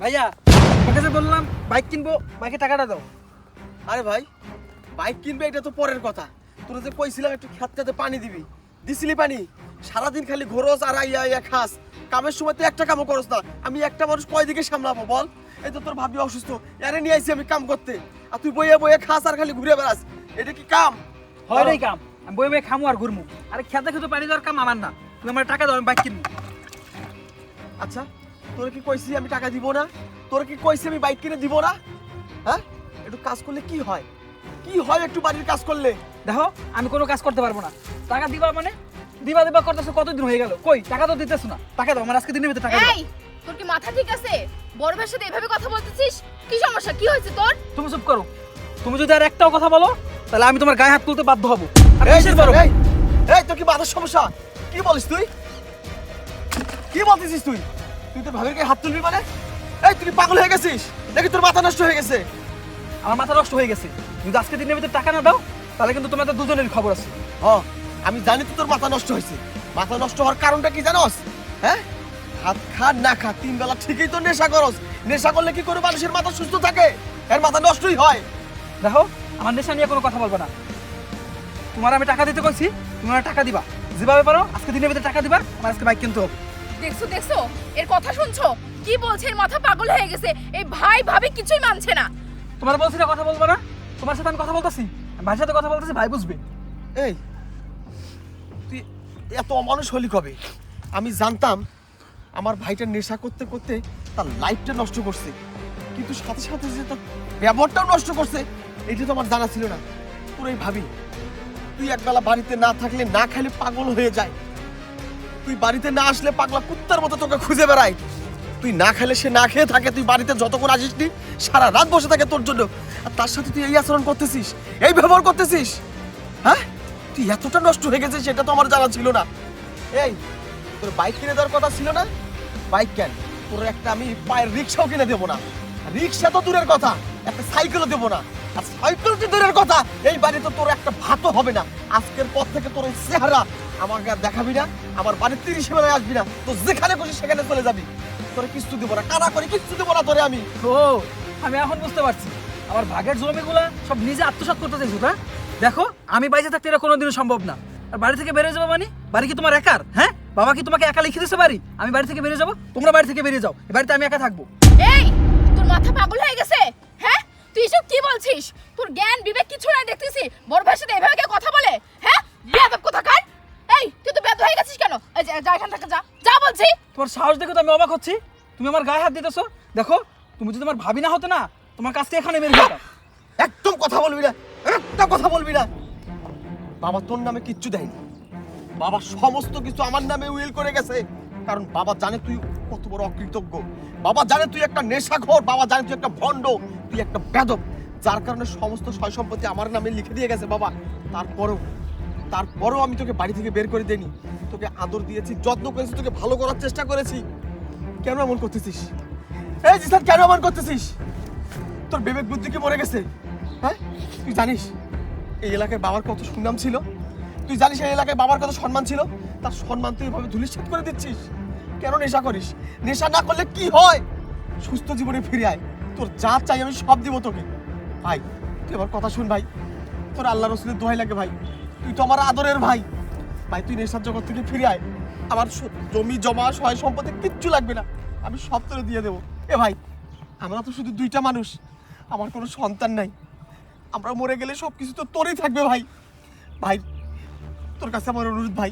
ভাইয়া তোমাকে যে বললাম বাইক কিনবো বাইকে টাকাটা দাও। আরে ভাই বাইক কিনবে এটা তো পরের কথা। তোরা যে কইছিলাম একটু খেত খেতে পানি দিবি দিছিলি পানি। সারাদিন খালি ঘোরস আর আইয়া আইয়া খাস। কামের সময় তো একটা কামও করস না। আমি একটা মানুষ কয় দিকে সামলাবো বল? এই তো তোর ভাবি অসুস্থ এরে নিয়ে আইছি আমি কাম করতে। আর তুই বইয়ে বইয়ে খাস আর খালি ঘুরে বেড়াস। এটা কি কাম? হয় রে কাম। আমি বই বই খামু আর ঘুরমু। আরে খেতে খেতে পানি দেওয়ার কাম আমার না। তুমি আমার টাকা দাও আমি বাইক কিনবো। আচ্ছা। তোরা কি কইছি আমি টাকা দিব না? তোর কি কইছি আমি বাইক কিনে দিব না? হ্যাঁ? একটু কাজ করলে কি হয়? কি হয় একটু বাড়ির কাজ করলে? দেখো আমি কোনো কাজ করতে পারব না। টাকা দিবা মানে? দিবা দিবা করতেছো কতদিন হয়ে গেল? কই টাকা তো দিতেছো না। টাকা দাও আমার আজকে দিনের ভিতরে টাকা দাও। এই তোর কি মাথা ঠিক আছে? বড় ভাইয়ের সাথে এভাবে কথা বলতেছিস? কি সমস্যা? কি হয়েছে তোর? তুমি চুপ করো। তুমি যদি আর একটাও কথা বলো তাহলে আমি তোমার গায়ে হাত তুলতে বাধ্য হব। আর এই কিসের বড় এই এই তোর কি মাথার সমস্যা? কি বলিস তুই? কি বলতেছিস তুই? তুই তো ভাবির গায়ে হাত তুলবি মানে? এই তুই পাগল হয়ে গেছিস? নাকি তোর মাথা নষ্ট হয়ে গেছে। আমার মাথা নষ্ট হয়ে গেছে। যদি আজকে দিনের ভিতরে টাকা না দাও তাহলে কিন্তু তোমাদের দুজনের খবর আছে। হ আমি জানি তো তোর মাথা নষ্ট হয়েছে। মাথা নষ্ট হওয়ার কারণটা কি জানোস? হ্যাঁ? হাত খা না খা তিন বেলা ঠিকই তো নেশা করস। নেশা করলে কি করে মানুষের মাথা সুস্থ থাকে? এর মাথা নষ্টই হয়। দেখো আমার নেশা নিয়ে কোনো কথা বলব না। তোমার আমি টাকা দিতে কইছি তুমি আমার টাকা দিবা। যেভাবে পারো আজকে দিনের ভিতরে টাকা দিবা আমার আজকে বাইক কিনতে হবে। দেখছ দেখছ? এর কথা শুনছো? কি বলছে? এর মাথা পাগল হয়ে গেছে। এই ভাই ভাবি কিছুই মানছে না। তোমার বলছি না কথা বলব না? তোমার সাথে আমি কথা বলতেছি? ভাইয়ের সাথে কথা বলতেছি ভাই বুঝবে। এই তুই এত অমানুষ হলি কবে? আমি জানতাম আমার ভাইটা নেশা করতে করতে তার লাইফটা নষ্ট করছে। কিন্তু সাথে সাথে যে তার ব্যবহারটাও নষ্ট করছে এটা তো আমার জানা ছিল না। তোরাই ভাবি তুই একবেলা বাড়িতে না থাকলে না খাইলে পাগল হয়ে যায়। তুই বাড়িতে না আসলে পাগলা কুত্তার মতো তোকে খুঁজে বেড়ায় তুই না খেলে সে না খেয়ে থাকে, তুই বাড়িতে যতক্ষণ আসিস নি সারা রাত বসে থাকে তোর জন্য। আর তার সাথে তুই এই আচরণ করতেছিস, এই ব্যবহার করতেছিস হ্যাঁ? তুই এতটা নষ্ট হয়ে গেছিস, সেটা তো আমার জানা ছিল না। এই, তোর বাইক কিনে দেওয়ার কথা ছিল না? বাইক কেন? তোর একটা আমি পায়ের রিক্সাও কিনে দেবো না। রিক্সা তো দূরের কথা, একটা সাইকেলও দেবো না। আর সাইকেল তো দূরের কথা, এই বাড়িতে তোর একটা ভাতও হবে না। আজকের পর থেকে তোর এই চেহারা আমাকে আর দেখাবি না আমার বাড়ির তিরিশ বেলায় আসবি না। তো যেখানে খুশি সেখানে চলে যাবি। তোরে কিস্তু দেবো না কানা করে কিস্তু দেবো না তোরে আমি। ও আমি এখন বুঝতে পারছি। আমার ভাগের জমিগুলা সব নিজে আত্মসাৎ করতে চাইছো না দেখো আমি বাইরে থাকতে এটা কোনোদিনও সম্ভব না। আর বাড়ি থেকে বেরিয়ে যাব মানে? বাড়ি কি তোমার একার হ্যাঁ? বাবা কি তোমাকে একা লিখে দিতে পারি আমি বাড়ি থেকে বেরিয়ে যাব? তোমরা বাড়ি থেকে বেরিয়ে যাও। এই বাড়িতে আমি একা থাকব। এই তোর মাথা পাগল হয়ে গেছে? হ্যাঁ? তুই এসব কি বলছিস? তোর জ্ঞান বিবেক কিছু নাই দেখতেছি। বড় ভাইয়ের সাথে এভাবে কথা বলে? হ্যাঁ? বেয়াদব কোথাকার? যা এখান থেকে যা। যা বলছি। তোমার সাহস দেখো তো আমি অবাক হচ্ছি। তুমি আমার গায়ে হাত দিতেছো। দেখো তুমি যদি আমার ভাবি না হতো না তোমার কাছ থেকে এখানে মেরে যেতাম একদম কথা বলবি না একটা কথা বলবি না। বাবা তোর নামে কিচ্ছু দেয়নি। বাবা সমস্ত কিছু আমার নামে উইল করে গেছে। কারণ বাবা জানে তুই কত বড় অকৃতজ্ঞ। বাবা জানে তুই একটা নেশাখোর। বাবা জানে তুই একটা ভণ্ড। তুই একটা বেদব যার কারণে সমস্ত সয় সম্পত্তি আমার নামে লিখে দিয়ে গেছে বাবা। তারপরেও তারপরেও আমি তোকে বাড়ি থেকে বের করে দেনি তোকে আদর দিয়েছি, যত্ন করেছি, তোকে ভালো করার চেষ্টা করেছি। কেন এমন করতেছিস? এই জিসান কেন এমন করতেছিস? তোর বিবেক বুদ্ধি কি মরে গেছে? হ্যাঁ? তুই জানিস, এই এলাকায় বাবার কত সুনাম ছিল? তুই জানিস এই এলাকায় বাবার কত সম্মান ছিল? তার সম্মান তুই এভাবে ধুলিশ্বাত করে দিচ্ছিস? কেন নেশা করিস? নেশা না করলে কি হয়? সুস্থ জীবনে ফিরে আয়। তোর যা চাই আমি সব দিব তোকে। ভাই, তুই আমার কথা শুন ভাই। তোর আল্লাহ রসুলের দোহাই লাগে ভাই। তুই তো আমার আদরের ভাই। ভাই, তুই নেশার জগৎ থেকে ফিরে আয়। আমার জমি, জমা সয় সম্পত্তি কিচ্ছু লাগবে না। আমি সব তোরে দিয়ে দেবো। এ ভাই, আমরা তো শুধু দুইটা মানুষ। আমার কোনো সন্তান নাই। আমরা মরে গেলে সব কিছু তো তোরই থাকবে ভাই। ভাই, তোর কাছে আমার অনুরোধ ভাই।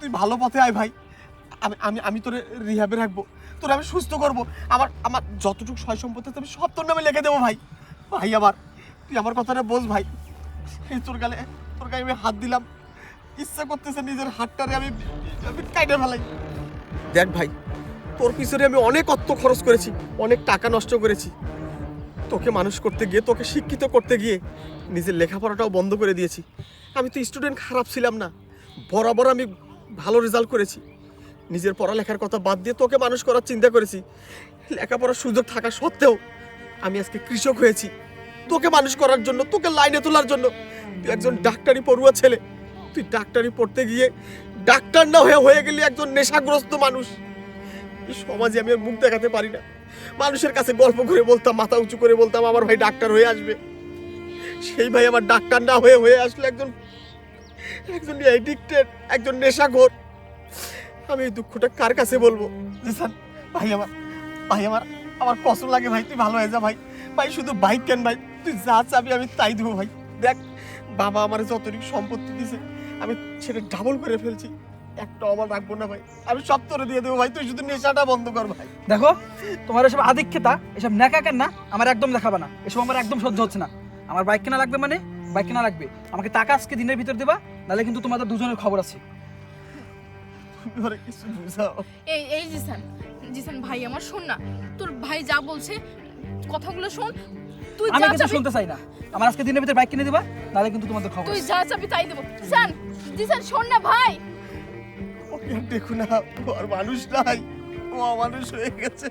তুই ভালো পথে আয় ভাই। আমি আমি আমি তোরে রিহাবে রাখব। তোর আমি সুস্থ করব। আমার আমার যতটুকু সয় সম্পত্তি আমি সব তোর নামে লিখে দেবো ভাই। ভাই আমার, তুই আমার কথাটা বোঝ ভাই। তোর গালে গায়ে আমি হাত দিলাম। ইচ্ছা করতেছে নিজের হাতটারে আমি আমি কাইটে ফেলাই। দেখ ভাই, তোর পিছনে আমি অনেক অর্থ খরচ করেছি, অনেক টাকা নষ্ট করেছি। তোকে মানুষ করতে গিয়ে, তোকে শিক্ষিত করতে গিয়ে নিজের লেখাপড়াটাও বন্ধ করে দিয়েছি। আমি তো স্টুডেন্ট খারাপ ছিলাম না। বরাবর আমি ভালো রেজাল্ট করেছি। নিজের পড়ালেখার কথা বাদ দিয়ে তোকে মানুষ করার চিন্তা করেছি। লেখাপড়ার সুযোগ থাকা সত্ত্বেও আমি আজকে কৃষক হয়েছি। তোকে মানুষ করার জন্য, তোকে লাইনে তোলার জন্য একজন ডাক্তারি পড়ুয়া ছেলে। তুই ডাক্তারি পড়তে গিয়ে ডাক্তার না হয়ে হয়ে গেলি একজন নেশাগ্রস্ত মানুষ। সমাজে আমি আর মুখ দেখাতে পারি না। মানুষের কাছে গল্প করে বলতাম, মাথা উঁচু করে বলতাম, আমার ভাই ডাক্তার হয়ে আসবে। সেই ভাই আমার ডাক্তার না হয়ে হয়ে আসলে একজন একজন এডিক্টেড একজন নেশাখোর। আমি এই দুঃখটা কার কাছে বলব? জিসান ভাই আমার ভাই আমার আমার কষ্ট লাগে ভাই, তুই ভালো হয়ে যা ভাই। ভাই শুধু বাইক কেন ভাই? তুই যা চাবি আমি তাই দেবো ভাই। দেখ বাবা আমার যতটুকু সম্পত্তি দিছে আমি সেটা ডাবল করে ফেলছি। একটা আমার রাখব না ভাই। আমি সব তোরে দিয়ে দেবো ভাই তুই শুধু নেশাটা বন্ধ কর ভাই। দেখো তোমার এসব আধিক্যতা এসব নেকা কেন না আমার একদম দেখাবে না। এসব আমার একদম সহ্য হচ্ছে না। আমার বাইক কেনা লাগবে মানে? বাইক কেনা লাগবে। আমাকে টাকা আজকে দিনের ভিতর দেবা নাহলে কিন্তু তোমাদের দুজনের খবর আছে। কিছু বুঝাও। এই এই জিসান জিসান ভাই আমার শোন না। তোর ভাই যা বলছে কথাগুলো শোন। তুই আমি যা কিন্তু চাবি শুনতে চাই না। আমার আজকে দিনের ভিতরে বাইক কিনে দিবা নাহলে কিন্তু তোমাদের খবর তুই যা চাবি তাই দেবো। জিসান জিসান শোন না ভাই। ওকে আর দেখো না ও আর মানুষ নাই। ও মানুষ হয়ে গেছে।